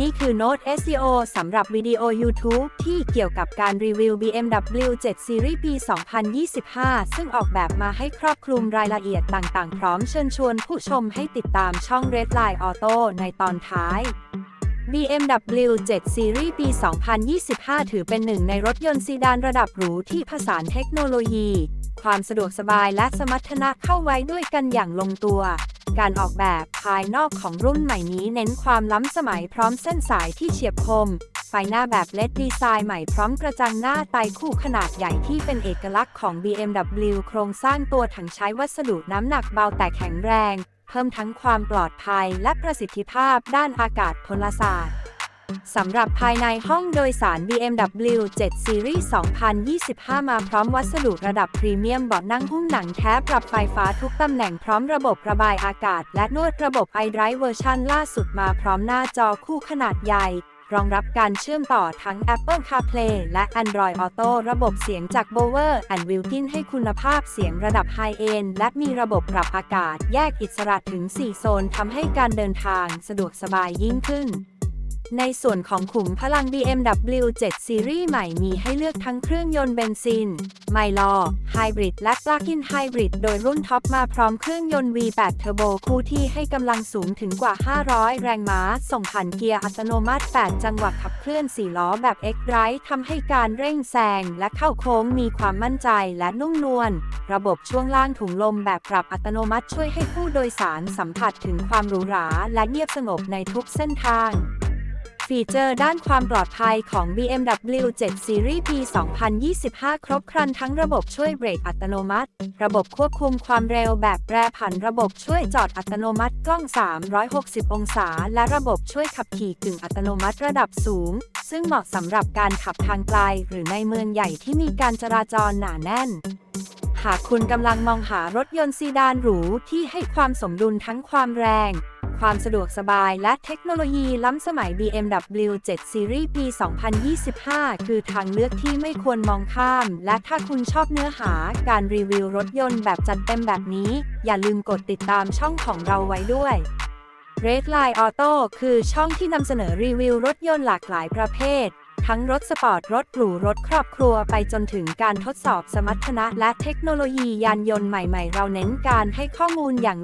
นี่คือ Note SEO สำหรับวิดีโอ YouTube ที่เกี่ยวกับการรีวิว BMW 7 Series ปี 2025 ซึ่งออกแบบมาให้ครอบคลุมรายละเอียดต่างๆ พร้อมเชิญชวนผู้ชมให้ติดตามช่อง Redline Auto ในตอนท้าย BMW 7 Series ปี 2025 ถือเป็นหนึ่งในรถยนต์ซีดานระดับหรูที่ผสานเทคโนโลยี ความสะดวกสบายและสมรรถนะเข้าไว้ด้วยกันอย่างลงตัว การออกแบบภายนอกของรุ่นใหม่นี้เน้นความล้ำสมัยพร้อมเส้นสายที่เฉียบคม ไฟหน้าแบบเลดดีไซน์ใหม่พร้อมกระจังหน้าไตคู่ขนาดใหญ่ที่เป็นเอกลักษณ์ของ BMW โครงสร้างตัวถังใช้วัสดุน้ำหนักเบาแต่แข็งแรง เพิ่มทั้งความปลอดภัยและประสิทธิภาพด้านอากาศพลศาสตร์ สำหรับภายในห้องโดยสาร BMW 7 Series 2025 มาพร้อมวัสดุระดับพรีเมียมเบาะนั่งหุ้มหนังแท้ปรับไฟฟ้าทุกตำแหน่งพร้อมระบบระบายอากาศ และนวดระบบ iDrive เวอร์ชันล่าสุดมาพร้อมหน้าจอคู่ขนาดใหญ่ รองรับการเชื่อมต่อทั้ง Apple CarPlay และ Android Auto ระบบเสียงจาก Bower and Wilkin ให้คุณภาพเสียงระดับ High End และมีระบบปรับอากาศ แยกอิสระถึง 4 โซนทำให้การเดินทางสะดวกสบายยิ่งขึ้น ในส่วนของขุมพลัง BMW 7 Series ใหม่มีให้เลือกทั้งเครื่องยนต์เบนซิน ไมลอไฮบริด และปลั๊กอินไฮบริดโดยรุ่นท็อปมาพร้อมเครื่องยนต์ V8 Turbo คู่ที่ให้กำลังสูงถึงกว่า 500 แรงม้า ส่งผ่านเกียร์อัตโนมัติ 8 จังหวะขับเคลื่อน 4 ล้อแบบ X-Drive ทำให้การเร่งแซงและเข้าโค้งมีความมั่นใจและนุ่มนวล ระบบช่วงล่างถุงลมแบบปรับอัตโนมัติช่วยให้ผู้โดยสารสัมผัสถึงความหรูหราและเงียบสงบในทุกเส้นทาง ฟีเจอร์ด้านความปลอดภัยของ BMW 7 Series P 2025 ครบครันทั้งระบบช่วยเบรกอัตโนมัติ ระบบควบคุมความเร็วแบบแปรผันระบบช่วยจอดอัตโนมัติกล้อง 360 องศา และระบบช่วยขับขี่กึ่งอัตโนมัติระดับสูง ซึ่งเหมาะสำหรับการขับทางไกลหรือในเมืองใหญ่ที่มีการจราจรหนาแน่นหากคุณกำลังมองหารถยนต์ซีดานหรูที่ให้ความสมดุลทั้งความแรง ความสะดวกสบายและเทคโนโลยีล้ำสมัย BMW 7 Series ปี 2025 คือทางเลือกที่ไม่ควรมองข้าม และถ้าคุณชอบเนื้อหาการรีวิวรถยนต์แบบจัดเต็มแบบนี้ อย่าลืมกดติดตามช่องของเราไว้ด้วย Redline Auto คือช่องที่นำเสนอรีวิวรถยนต์หลากหลายประเภท ทั้งรถสปอร์ต รถหรูรถครอบครัวไปจนถึงการทดสอบสมรรถนะและเทคโนโลยียานยนต์ใหม่ ๆ เราเน้นการให้ข้อมูลอย่าง